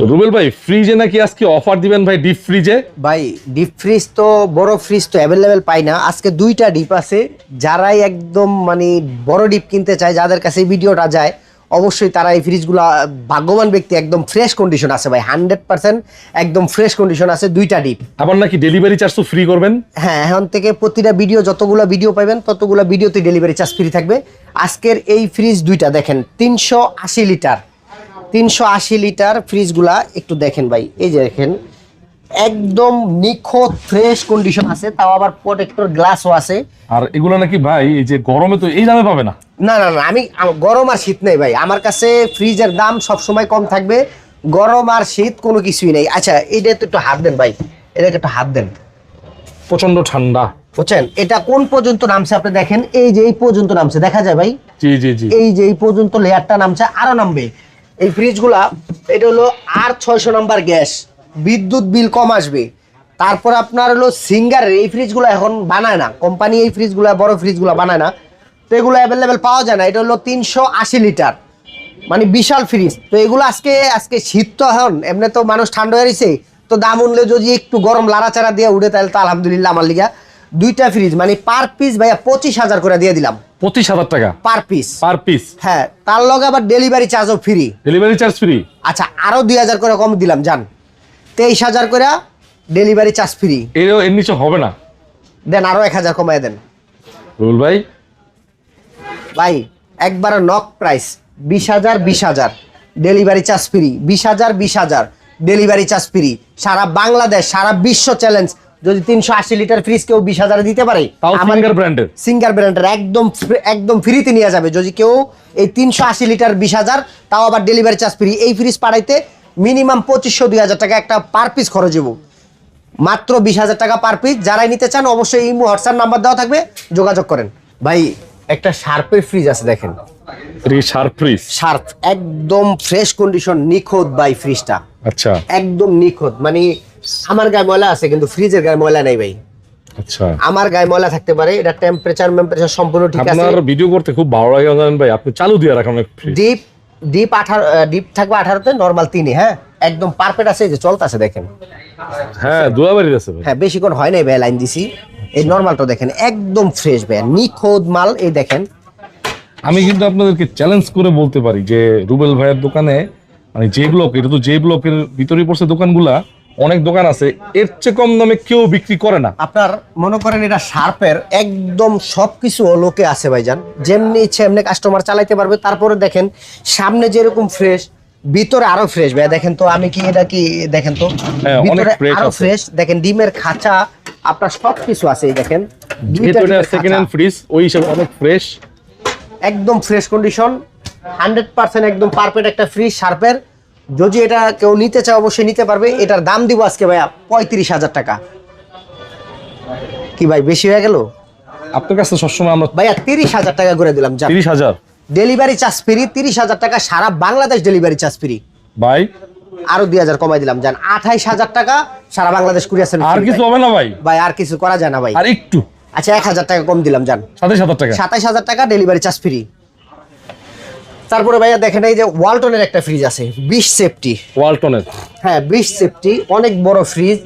রুবেল ভাই ফ্রিজে নাকি আজকে অফার দিবেন ভাই ডিপ ফ্রিজে ভাই ডিপ ফ্রিজ তো বড় ফ্রিজ তো অ্যাভেলেবেল পাই না। আজকে দুইটা ডিপ আছে। যারাই একদম মানে বড় ডিপ কিনতে চায় যাদের কাছে ভিডিওটা যায় অবশ্যই তারা এই ফ্রিজগুলো ভাগ্যবান ব্যক্তি একদম ফ্রেশ কন্ডিশন আছে ভাই হান্ড্রেড পার্সেন্ট একদম ফ্রেশ কন্ডিশন আছে দুইটা ডিপ আবার নাকি ডেলিভারি চার্জ তো ফ্রি করবেন? হ্যাঁ এখন থেকে প্রতিটা ভিডিও যতগুলো ভিডিও পাবেন ততগুলো ভিডিওতে ডেলিভারি চার্জ ফ্রি থাকবে। আজকের এই ফ্রিজ দুইটা দেখেন তিনশো আশি লিটার তিনশো আশি লিটার ফ্রিজগুলা একটু দেখেন ভাই। এই যে দেখেন একদম নিখুঁত ফ্রেশ কন্ডিশন আছে তাও আবার প্রোটেক্টর গ্লাসও আছে। আর এগুলো নাকি ভাই এই যে গরমে তো এই দামে পাবে না। না না না আমি গরম আর শীত নেই ভাই। আমার কাছে ফ্রিজের দাম সব সময় কম থাকবে। গরম আর শীত কোনো কিছুই নেই। আচ্ছা এইটা তো একটু হাত দেন ভাই। এটাকে একটু হাত দেন। প্রচণ্ড ঠান্ডা। বুঝছেন? এটা কোন পর্যন্ত নামছে আপনি দেখেন? এই যে এই পর্যন্ত নামছে দেখা যায় ভাই? জি জি জি। এই যে এই পর্যন্ত লেয়ারটা নামছে আরও নামবে। এই ফ্রিজগুলা এটা হলো আর ছয়শো নাম্বার গ্যাস। বিদ্যুৎ বিল কম আসবে। তারপর আপনার হলো সিঙ্গারের এই ফ্রিজগুলো এখন বানায় না। কোম্পানি এই ফ্রিজগুলো বড় ফ্রিজগুলো বানায় না। তো এগুলো অ্যাভেলেবেল পাওয়া যায় না। এটা হলো তিনশো আশি লিটার মানে বিশাল ফ্রিজ তো এগুলো আজকে আজকে শীত তো এখন। এমনি তো মানুষ ঠান্ডা হয়ে রয়েছে তো দাম উনলে যদি একটু গরম লাড়াচাড়া দিয়ে উঠে, তাহলে তো আলহামদুলিল্লাহ আমার লিগা। দুইটা ফ্রিজ মানে পার পিস ভাইয়া পঁচিশ হাজার করে দিয়ে দিলাম। পঁচিশ হাজার টাকা। পার পিস পার পিস হ্যাঁ তার লগে আবার ডেলিভারি চার্জও ফ্রি ডেলিভারি চার্জ ফ্রি আচ্ছা আরও দুই হাজার করে কম দিলাম যান তেইশ হাজার করে ডেলিভারি চার্জ ফ্রি এর এর নিচে হবে না। দেন আরও এক হাজার কমায় দেন। রুবেল ভাই। ভাই একবার নক প্রাইস বিশ হাজার বিশ হাজার। ডেলিভারি চার্জ ফ্রি বিশ হাজার বিশ হাজার। ডেলিভারি চার্জ ফ্রি সারা বাংলাদেশ সারা বিশ্ব চ্যালেঞ্জ যদি তিনশো আশি লিটার ফ্রিজ কেউ বিশ হাজারে দিতে পারে সিঙ্গার ব্র্যান্ডের সিঙ্গার ব্র্যান্ডের একদম একদম ফ্রিতে নিয়ে যাবে। যদি কেউ এই তিনশো আশি লিটার বিশ হাজার তাও আবার ডেলিভারি চার্জ ফ্রি এই ফ্রিজ পাড়াইতে মিনিমাম পঁচিশশো দুই হাজার টাকা একটা পার পিস খরচ হব মাত্র বিশ হাজার টাকা পার পিস যারাই নিতে চান অবশ্যই এই হোয়াটসঅ্যাপ নাম্বার দেওয়া থাকবে যোগাযোগ করেন। ভাই একটা শার্পের ফ্রিজ আছে দেখেন। শার্প ফ্রিজ শার্প একদম ফ্রেশ কন্ডিশন নিখুঁত বাই ফ্রিজটা আচ্ছা। একদম নিখুঁত। মানে আমার গায়ে ময়লা আছে কিন্তু ফ্রিজের গায়ে ময়লা নেই ভাই। আচ্ছা। আমার গায়ে ময়লা থাকতে পারে এটা টেম্পারেচার টেম্পারেচার সম্পূর্ণ ঠিক আছে। আপনার ভিডিও করতে খুব ভালো লাগে জানেন ভাই আপনি চালু দিয়ে রাখুন ডিপ ডিপ আঠারো ডিপ থাকবে আঠারোতে নর্মাল তিনে হ্যাঁ? একদম পারফেক্ট আছে যে চলতেছে দেখেন। হ্যাঁ দুয়াবাড়ি আছে ভাই। হ্যাঁ বেশিক্ষণ হয় নাই ভাই লাইন দিছি। এই নর্মালটা দেখেন একদম ফ্রেশ ভাই নিখোদ মাল এই দেখেন। আমি কিন্তু আপনাদেরকে চ্যালেঞ্জ করে বলতে পারি যে রুবেল ভাইয়ের দোকানে মানে যে ব্লক এটা তো যে ব্লকের ভিতরে পড়ছে দোকানগুলা অনেক দোকান আছে এর চেয়ে কম দামে কেউ বিক্রি করে না। আপনার মনে করেন এটা শার্পের একদম সব কিছু লোকে আছে ভাইজান। যেমনি ইচ্ছে এমনি কাস্টমার চালাইতে পারবে তারপরে দেখেন সামনে যেরকম ফ্রেশ ভিতরে আরও ফ্রেশ ভাই দেখেন তো আমি কি এটা কি দেখেন তো? হ্যাঁ, ভিতরে আরও ফ্রেশ দেখেন ডিমের খাঁচা আপনার সব কিছু আছে এই দেখেন। সেকেন্ড হ্যান্ড ফ্রিজ ওই হিসাবে অনেক ফ্রেশ একদম ফ্রেশ কন্ডিশন হান্ড্রেড পার্সেন্ট একদম পারফেক্ট একটা ফ্রিজ শার্পের। যদি এটা কেউ নিতে চায় অবশ্যই নিতে পারবে। এটার দাম দিব আজকে ভাইয়া পঁয়ত্রিশ হাজার টাকা। কি ভাই বেশি হয়ে গেল? আপনার কাছে সবসময় আমরা ভাইয়া তিরিশ হাজার টাকা করে দিলাম তিরিশ হাজার? ডেলিভারি চার্জ ফ্রি তিরিশ হাজার টাকা সারা বাংলাদেশ ডেলিভারি চার্জ ফ্রি ভাই। আরও দুই হাজার কমাই দিলাম যান আঠাইশ হাজার টাকা সারা বাংলাদেশ কুরিয়ার আর কিছু হবে না ভাই? ভাই আর কিছু করা যায় না ভাই। আর একটু। আচ্ছা এক হাজার টাকা কম দিলাম যান সাতাশ হাজার টাকা। সাতাইশ হাজার টাকা ডেলিভারি চার্জ ফ্রি তারপরে ভাইয়া দেখেন এই যে ওয়ালটনের একটা ফ্রিজ আছে বিশ সেফটি ওয়ালটনের হ্যাঁ বিশ সেফটি অনেক বড় ফ্রিজ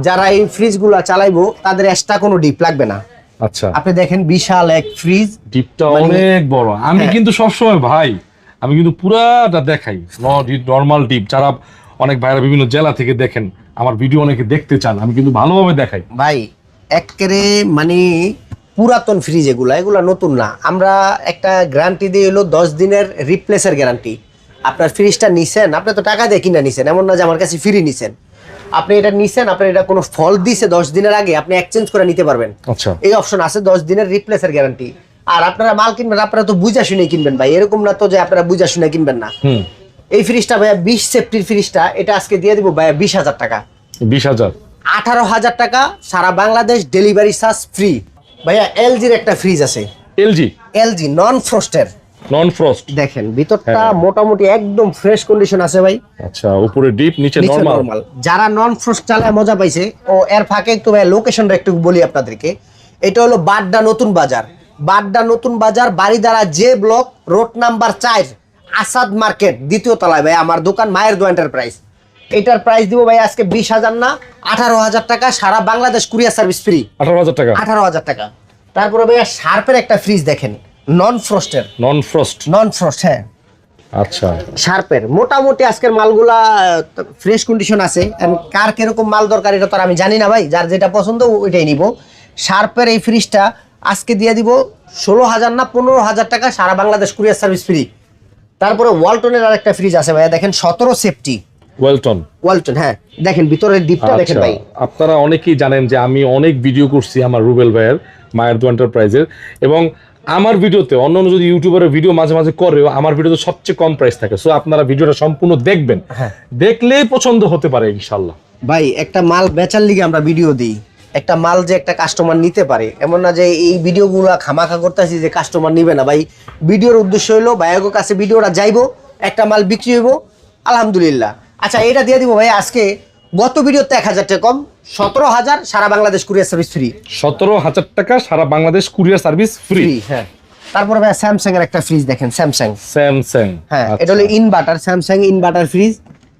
যারা এই ফ্রিজগুলো চালাইবো তাদের এক্সট্রা কোনো ডিপ লাগবে না। আচ্ছা। আপনি দেখেন বিশাল এক ফ্রিজ ডিপটা মানে- অনেক বড়। আমি হ্যাঁ। কিন্তু সবসময় ভাই আমি কিন্তু পুরাটা দেখাই। নর্মাল ডিপ যারা অনেক ভাইরা বিভিন্ন জেলা থেকে দেখেন আমার ভিডিও অনেকে দেখতে চান আমি কিন্তু ভালোভাবে দেখাই। ভাই একেবারে মানে পুরাতন ফ্রিজ এগুলা এগুলা নতুন না। আমরা একটা গ্যারান্টি দিয়ে এলো দশ দিনের রিপ্লেসের গ্যারান্টি আপনার ফ্রিজটা নিছেন আপনি তো টাকা দিয়ে কিনা নিছেন এমন না যে আমার কাছে ফ্রি নিছেন। আপনি এটা নিছেন আপনার এটা কোনো ফল দিছে দশ দিনের আগে আপনি এক্সচেঞ্জ করে নিতে পারবেন। আচ্ছা। এই অপশন আছে দশ দিনের রিপ্লেসের গ্যারান্টি আর আপনারা মাল কিনবেন আপনারা তো বুঝা শুনে কিনবেন ভাই এরকম না তো যে আপনারা বুঝা শুনে কিনবেন না। এই ফ্রিজটা ভাইয়া বিশ সেফটির ফ্রিজটা এটা আজকে দিয়ে দিব ভাইয়া বিশ হাজার টাকা। বিশ হাজার। আঠারো হাজার টাকা সারা বাংলাদেশ ডেলিভারি চার্জ ফ্রি ভাইয়া এলজির একটা ফ্রিজ আছে। এলজি? এলজি নন ফ্রস্টের নন ফ্রস্ট দেখেন ভিতরটা হ্যাঁ। মোটামুটি একদম ফ্রেশ কন্ডিশন আছে ভাই। আচ্ছা উপরে ডিপ নিচে নরমাল যারা নন ফ্রস্ট চালায় মজা পাইছে ও এর ফাঁকে একটু ভাই লোকেশনটা একটু বলি আপনাদেরকে। এটা হলো বাড্ডা নতুন বাজার। বাড্ডা নতুন বাজার বাড়িদারা যে ব্লক রোড নাম্বার চার আসাদ মার্কেট দ্বিতীয় তলায় ভাই আমার দোকান মায়ের দো এন্টারপ্রাইজ এটার প্রাইস দিব ভাই আজকে বিশ হাজার না আঠারো হাজার টাকা সারা বাংলাদেশ কুরিয়ার সার্ভিস ফ্রি আঠারো হাজার টাকা? আঠারো হাজার টাকা। তারপরে ভাইয়া শার্পের একটা ফ্রিজ দেখেন নন ফ্রস্টের নন ফ্রস্ট নন ফ্রস্ট হ্যাঁ। আচ্ছা। শার্পের। মোটামুটি আজকের মালগুলা ফ্রেশ কন্ডিশন আছে। কার কীরকম মাল দরকার এটা তো আর আমি জানি না ভাই যার যেটা পছন্দ ওইটাই নিব। শার্পের এই ফ্রিজটা আজকে দিয়ে দিব ষোলো হাজার না পনেরো হাজার টাকা সারা বাংলাদেশ কুরিয়ার সার্ভিস ফ্রি তারপরে ওয়ালটনের আর একটা ফ্রিজ আছে ভাইয়া দেখেন সতেরো সেফটি ওয়েলটন। ওয়ালটন হ্যাঁ। দেখেন ভিতরের ডিপটা দেখেন আচ্ছা ভাই। আপনারা অনেকেই জানেন যে আমি অনেক ভিডিও করছি আমার রুবেল ভাইয়ের মায়ের দু এন্টারপ্রাইজের এবং আমার ভিডিওতে অন্য অন্য যদি ইউটিউবারের ভিডিও মাঝে মাঝে করেও আমার ভিডিওতে সবচেয়ে কম প্রাইস থাকে। সো আপনারা ভিডিওটা সম্পূর্ণ দেখবেন। হ্যাঁ। দেখলেই পছন্দ হতে পারে ইনশাল্লাহ ভাই একটা মাল বেচার লিগে আমরা ভিডিও দিই। একটা মাল যে একটা কাস্টমার নিতে পারে। এমন না যে এই ভিডিওগুলো খামাখা করতেছি যে কাস্টমার নিবে না। ভাই ভিডিওর উদ্দেশ্য হলো ভাইয়ের কাছে ভিডিওটা যাইবো একটা মাল বিক্রি হইব। আলহামদুলিল্লাহ। আচ্ছা এটা দিয়ে দিব ভাই আজকে গত ভিডিওতে এক হাজার টাকা কম সতেরো হাজার সারা বাংলাদেশ কুরিয়ার সার্ভিস ফ্রি। সতেরো হাজার টাকা সারা বাংলাদেশ কুরিয়ার সার্ভিস ফ্রি। হ্যাঁ। তারপরে ভাই স্যামসাং এর একটা ফ্রিজ দেখেন স্যামসাং স্যামসাং হ্যাঁ এটা হলো ইনভার্টার স্যামসাং ইনভার্টার ফ্রিজ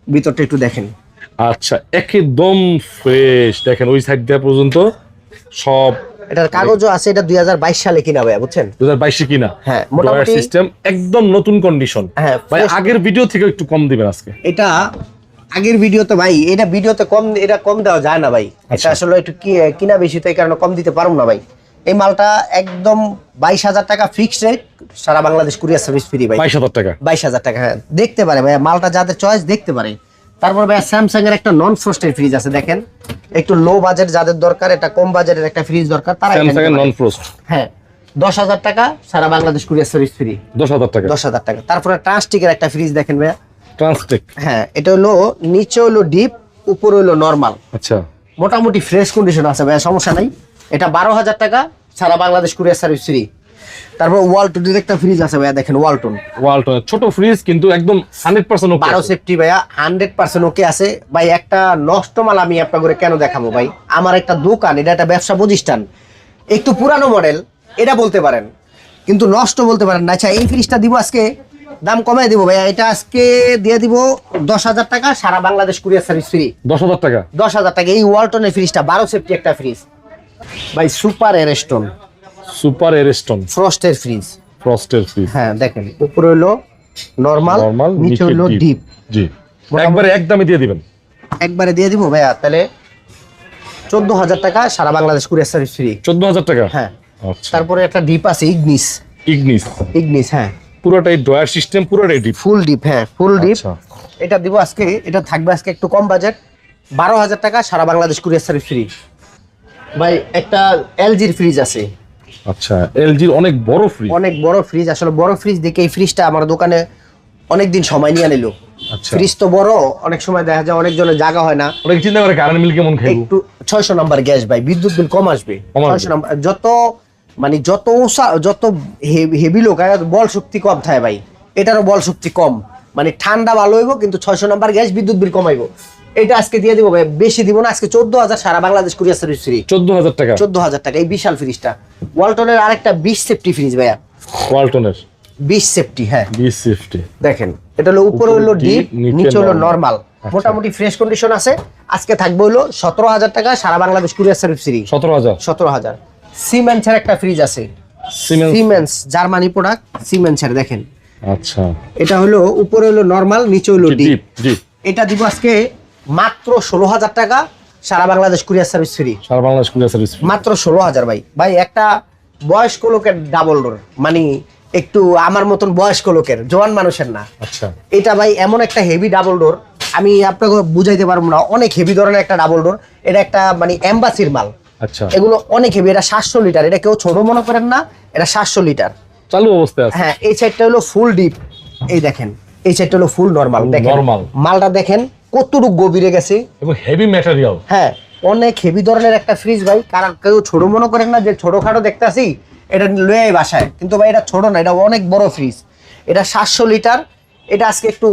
ভিতরটা একটু দেখেন। আচ্ছা একদম ফ্রেশ দেখেন ওই সাইড দেওয়া পর্যন্ত সব এটার কাগজও আছে এটা দুই হাজার বাইশ সালে কিনা ভাই বুঝছেন? দু হাজার বাইশে কিনা? হ্যাঁ, মোটামুটি- সিস্টেম একদম নতুন কন্ডিশন হ্যাঁ, ভাই আগের ভিডিও থেকে একটু কম দিবেন আজকে। এটা আগের ভিডিওতে ভাই এটা ভিডিওতে কম এটা কম দেওয়া যায় না ভাই। এটা আচ্ছা। আসলে একটু কিনা বেশি তো এই কারণে কম দিতে পারব না ভাই। এই মালটা একদম বাইশ হাজার টাকা ফিক্সড রেট সারা বাংলাদেশ কুরিয়ার সার্ভিস ফ্রি ভাই। বাইশ হাজার টাকা? বাইশ হাজার টাকা হ্যাঁ। দেখতে পারে ভাই মালটা যাদের চয়েস দেখতে পারে। তারপর ভাই স্যামসাং এর একটা নন ফ্রস্টের ফ্রিজ আছে দেখেন। একটু লো বাজেট যাদের দরকার এটা কম বাজেটের একটা ফ্রিজ দরকার তারা স্যামসাং এর নন ফ্রোস্ট হ্যাঁ দশ হাজার টাকা সারা বাংলাদেশ কুরিয়ার সার্ভিস ফ্রি দশ হাজার টাকা? দশ হাজার টাকা। তারপরে ট্রান্সটিকের একটা ফ্রিজ দেখেন ভাইয়া। ট্রান্সটেক হ্যাঁ এটা হলো নিচে হলো ডিপ উপরে হলো নর্মাল আচ্ছা। মোটামুটি ফ্রেশ কন্ডিশন আছে ভাই সমস্যা নাই। এটা বারো হাজার টাকা সারা বাংলাদেশ কুরিয়ার সার্ভিস ফ্রি তারপর ওয়ালটনের একটা ফ্রিজ আছে ভাইয়া দেখেন ওয়ালটন ওয়ালটন ছোট ফ্রিজ কিন্তু একদম হান্ড্রেড পার্সেন্ট বারো সেফটি ভাইয়া হান্ড্রেড পার্সেন্ট ওকে আছে। ভাই একটা নষ্ট মাল আমি আপনার করে কেন দেখাবো ভাই? আমার একটা দোকান এটা একটা ব্যবসা প্রতিষ্ঠান। একটু পুরানো মডেল এটা বলতে পারেন। কিন্তু নষ্ট বলতে পারেন না। আচ্ছা এই ফ্রিজটা দিব আজকে দাম কমাই দিব ভাইয়া এটা আজকে দিয়ে দিব দশ হাজার টাকা সারা বাংলাদেশ কুরিয়ার সার্ভিস ফ্রি। দশ হাজার টাকা? দশ হাজার টাকা এই ওয়ালটনের ফ্রিজটা বারো সেফটি একটা ফ্রিজ। ভাই সুপার এরেস্টন। Super Ariston. ফ্রস্টের ফ্রিজ। ফ্রস্টের ফ্রিজ। হ্যাঁ দেখেন উপরে হলো নর্মাল নরমাল নিচে হলো ডিপ জি। একবারে একদমই দিয়ে দিবেন। একবারে দিয়ে দিব ভাইয়া তাহলে চোদ্দ হাজার টাকা সারা বাংলাদেশ কুরিয়ার সার্ভিস ফ্রি। চোদ্দ হাজার টাকা? হ্যাঁ। আচ্ছা। তারপরে একটা ডিপ আছে ইগনিস। ইগনিস। ইগনিস হ্যাঁ। পুরোটাই ড্রয়ার সিস্টেম পুরোটাই ডিপ। ফুল ডিপ হ্যাঁ ফুল ডিপ আচ্ছা। এটা দিব আজকে এটা থাকবে আজকে একটু কম বাজেট। বারো হাজার টাকা সারা বাংলাদেশ কুরিয়ার সার্ভিস ফ্রি। ভাই একটা এলজির ফ্রিজ আছে। আচ্ছা এলজির অনেক বড় ফ্রিজ অনেক বড় ফ্রিজ আসলে বড় ফ্রিজ দেখে এই ফ্রিজটা আমার দোকানে অনেক দিন সময় নিয়ে নিল। আচ্ছা। ফ্রিজ তো বড় অনেক সময় দেখা যায় অনেক অনেকজনের জায়গা হয় না। অনেক চিন্তা করে কারেন্ট মিল কেমন খাইব একটু ছয়শো নাম্বার গ্যাস ভাই বিদ্যুৎ বিল কম আসবে। কম আসবে। ছয়শো নাম্বার যত মানে যত যত হেভি লোক বল শক্তি কম থাকে ভাই এটারও বল শক্তি কম। মানে ঠান্ডা ভালো হইব কিন্তু ছয়শো নাম্বার গ্যাস বিদ্যুৎ বিল কমাইবো। এটা আজকে দিয়ে দিব ভাই বেশি দিব না আজকে চোদ্দ হাজার সারা বাংলাদেশ কুরিয়ার সার্ভিস ফ্রি। চোদ্দ হাজার টাকা? চোদ্দ হাজার টাকা এই বিশাল ফ্রিজটা ওয়ালটনের আরেকটা বিশ সেফটি ফ্রিজ ভাইয়া। ওয়ালটনের বিশ সেফটি হ্যাঁ। বিশ ফিফটি দেখেন এটা হলো উপরে হলো ডিপ নিচে হলো। নর্মাল আচ্ছা। মোটামুটি ফ্রেশ কন্ডিশন আছে। আজকে থাকবে হলো সতেরো হাজার টাকা সারা বাংলাদেশ কুরিয়ার সার্ভিস ফ্রি। সতেরো হাজার? সতেরো হাজার। সিমেন্সের একটা ফ্রিজ আছে। সিমেন্স জার্মানি প্রোডাক্ট সিমেন্সের দেখেন। আচ্ছা। এটা হলো উপরে হলো নর্মাল নিচে হলো ডিপ এটা দিব আজকে মাত্র ষোলো হাজার টাকা সারা বাংলাদেশ কুরিয়ার সার্ভিস ফ্রি সারা বাংলাদেশ কুরিয়ার সার্ভিস মাত্র ষোলো হাজার ভাই। ভাই একটা বয়স্ক লোকের ডাবল ডোর মানে একটু আমার মতন বয়স্ক লোকের জোয়ান মানুষের না। আচ্ছা। এটা ভাই এমন একটা হেভি ডাবল ডোর আমি আপনাকে বুঝাইতে পারব না অনেক হেভি ধরনের একটা ডাবল ডোর এটা একটা মানে এম্বাসির মাল। আচ্ছা। এগুলো অনেক হেভি এটা সাতশো লিটার এটা কেউ ছোট মনে করেন না এটা সাতশো লিটার। চালু অবস্থায় আছে। হ্যাঁ এই সাইডটা হলো ফুল ডিপ এই দেখেন এই সাইডটা হলো ফুল নর্মাল দেখেন। মালটা দেখেন কতটুকু গভীরে গেছে। এবং হেভি ম্যাটেরিয়াল হ্যাঁ অনেক হেভি ধরনের একটা ফ্রিজ ভাই কারণ কেউ ছোট মনে করেন না যে ছোটখাটো দেখতে আসি এটা লয়ে বাসায়। কিন্তু ভাই এটা ছোট না এটা অনেক বড় ফ্রিজ এটা সাতশো লিটার এটা আজকে একটু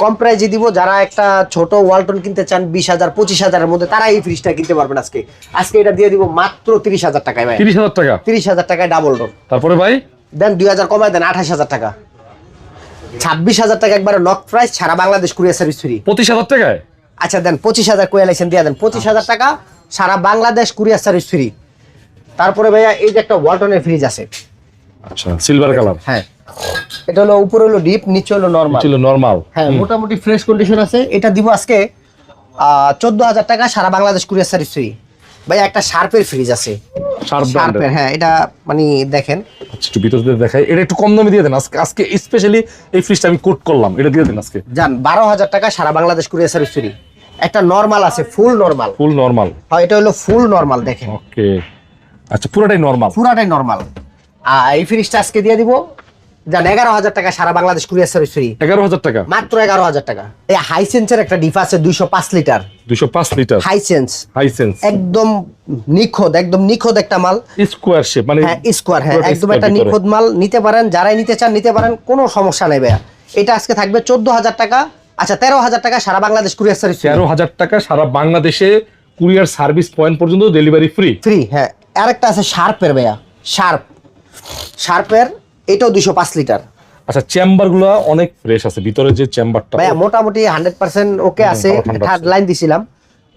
কম প্রাইজে দিব। যারা একটা ছোট ওয়ালটন কিনতে চান বিশ হাজার পঁচিশ হাজারের মধ্যে তারা এই ফ্রিজটা কিনতে পারবেন আজকে। আজকে এটা দিয়ে দিব মাত্র তিরিশ হাজার টাকায় ভাই। তিরিশ হাজার টাকা? তিরিশ হাজার টাকায় ডাবল ডোর তারপরে ভাই? দেন দুই হাজার কমায় দেন আঠাশ হাজার টাকা। ছাব্বিশ হাজার টাকা একবারে নক প্রাইস সারা বাংলাদেশ কুরিয়ার সার্ভিস ফ্রি পঁচিশ হাজার টাকায়? আচ্ছা দেন পঁচিশ হাজার কোয়া লাইসেন্স দিয়ে দেন। পঁচিশ হাজার টাকা সারা বাংলাদেশ কুরিয়ার সার্ভিস ফ্রি তারপরে ভাইয়া এই যে একটা ওয়ালটনের ফ্রিজ আছে। আচ্ছা সিলভার কালার হ্যাঁ। এটা হলো উপরে হলো ডিপ নিচে হলো নর্মাল ছিল নর্মাল হ্যাঁ মোটামুটি ফ্রেশ কন্ডিশন আছে। এটা দিব আজকে চোদ্দ হাজার টাকা সারা বাংলাদেশ কুরিয়ার সার্ভিস ফ্রি ভাই একটা শার্পের ফ্রিজ আছে। শার্পের হ্যাঁ এটা মানে দেখেন। আচ্ছা একটু ভিতর দিয়ে দেখাই। এটা একটু কম দামে দিয়ে দেন। আজকে আজকে স্পেশালি এই ফ্রিজটা আমি কোট করলাম। এটা দিয়ে দেন আজকে। যান বারো হাজার টাকা সারা বাংলাদেশ কুরিয়ার সার্ভিস ফ্রি একটা নর্মাল আছে ফুল নর্মাল ফুল নর্মাল হয় এটা হলো ফুল নর্মাল দেখেন। ওকে আচ্ছা পুরোটাই নর্মাল পুরোটাই নর্মাল আর এই ফ্রিজটা আজকে দিয়ে দিব। যান এগারো হাজার টাকা সারা বাংলাদেশ কুরিয়ার সার্ভিস ফ্রি এগারো হাজার টাকা? মাত্র এগারো হাজার টাকা। এই হাইসেন্সের একটা ডিফ আছে দুইশো পাঁচ লিটার। দুশো পাঁচ লিটার? হাইসেন্স হাইসেন্স একদম নিখোদ একদম নিখোদ একটা মাল। স্কোয়ার শেপ মানে হ্যাঁ স্কোয়ার হ্যাঁ একদম একটা মাল। নিতে পারেন যারাই নিতে চান নিতে পারেন কোনো সমস্যা নেই ভাইয়া। এটা আজকে থাকবে চোদ্দ হাজার টাকা। আচ্ছা তেরো হাজার টাকা সারা বাংলাদেশ কুরিয়ার সার্ভিস তেরো হাজার টাকা সারা বাংলাদেশে কুরিয়ার সার্ভিস পয়েন্ট পর্যন্ত ডেলিভারি ফ্রি ফ্রি হ্যাঁ। আরেকটা আছে শার্পের ভাইয়া। শার্প শার্পের এটাও দুশো পাঁচ লিটার। আচ্ছা চেম্বারগুলো অনেক ফ্রেশ আছে ভিতরে যে চেম্বারটা ভাইয়া মোটামুটি হান্ড্রেড পার্সেন্ট ওকে আছে থার্ড লাইন দিছিলাম।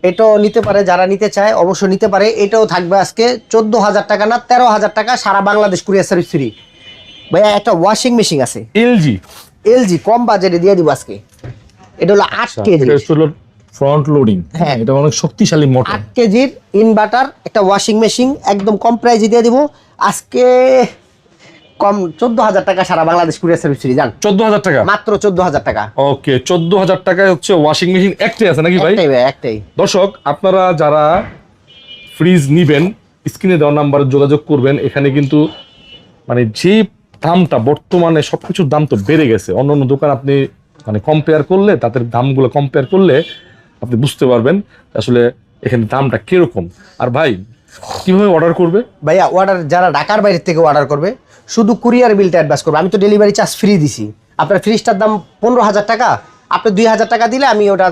এটাও নিতে পারে যারা নিতে চায় অবশ্যই নিতে পারে। এটাও থাকবে আজকে চোদ্দ হাজার টাকা না তেরো হাজার টাকা সারা বাংলাদেশ কুরিয়ার সার্ভিস ফ্রি। ভাইয়া একটা ওয়াশিং মেশিন আছে। এলজি এলজি কম বাজেটে দিয়ে দিব আজকে। এটা হলো আট কেজি ফ্রন্ট লোডিং হ্যাঁ। এটা অনেক শক্তিশালী মোটর। আট কেজির ইনভার্টার একটা ওয়াশিং মেশিন একদম কম প্রাইজে দিয়ে দিব। আজকে কম চোদ্দ হাজার টাকা সারা বাংলাদেশ কুরিয়ার সার্ভিস ফ্রি যান চোদ্দ হাজার টাকা? মাত্র চোদ্দ হাজার টাকা। ওকে চোদ্দ হাজার টাকায় হচ্ছে ওয়াশিং মেশিন একটাই আছে নাকি ভাই? একটাই ভাই একটাই। দর্শক আপনারা যারা ফ্রিজ নিবেন স্ক্রিনে দেওয়া নাম্বারে যোগাযোগ করবেন এখানে কিন্তু মানে যে দামটা বর্তমানে সবকিছুর দাম তো বেড়ে গেছে। অন্য অন্য দোকান আপনি মানে কম্পেয়ার করলে তাদের দামগুলো কম্পেয়ার করলে আপনি বুঝতে পারবেন আসলে এখানে দামটা কীরকম। আর ভাই কীভাবে অর্ডার করবে? ভাইয়া অর্ডার যারা ঢাকার বাইরে থেকে অর্ডার করবে শুধু কুরিয়ার বিলটা অ্যাডভান্স করবে। আমি তো ডেলিভারি চার্জ ফ্রি দিছি। আপনার ফ্রিজটার দাম পনেরো হাজার টাকা আপনি দুই হাজার টাকা দিলে আমি ওটা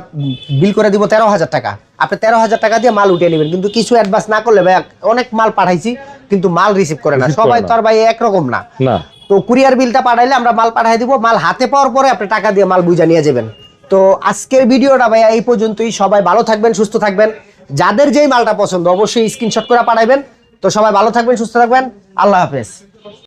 বিল করে দিব তেরো হাজার টাকা। আপনি তেরো হাজার টাকা দিয়ে মাল উঠিয়ে নেবেন। কিন্তু কিছু অ্যাডভান্স না করলে ভাইয়া অনেক মাল পাঠাইছি কিন্তু মাল রিসিভ করে না। সবাই। তো আর ভাই একরকম না। তো কুরিয়ার বিলটা পাঠাইলে আমরা মাল পাঠাই দিব। মাল হাতে পাওয়ার পরে আপনি টাকা দিয়ে মাল বুঝা নিয়ে যাবেন। তো আজকের ভিডিওটা ভাইয়া এই পর্যন্তই। সবাই ভালো থাকবেন সুস্থ থাকবেন। যাদের যেই মালটা পছন্দ, অবশ্যই স্ক্রিনশট করে পাঠাইবেন। তো সবাই ভালো থাকবেন, সুস্থ থাকবেন। আল্লাহ হাফেজ।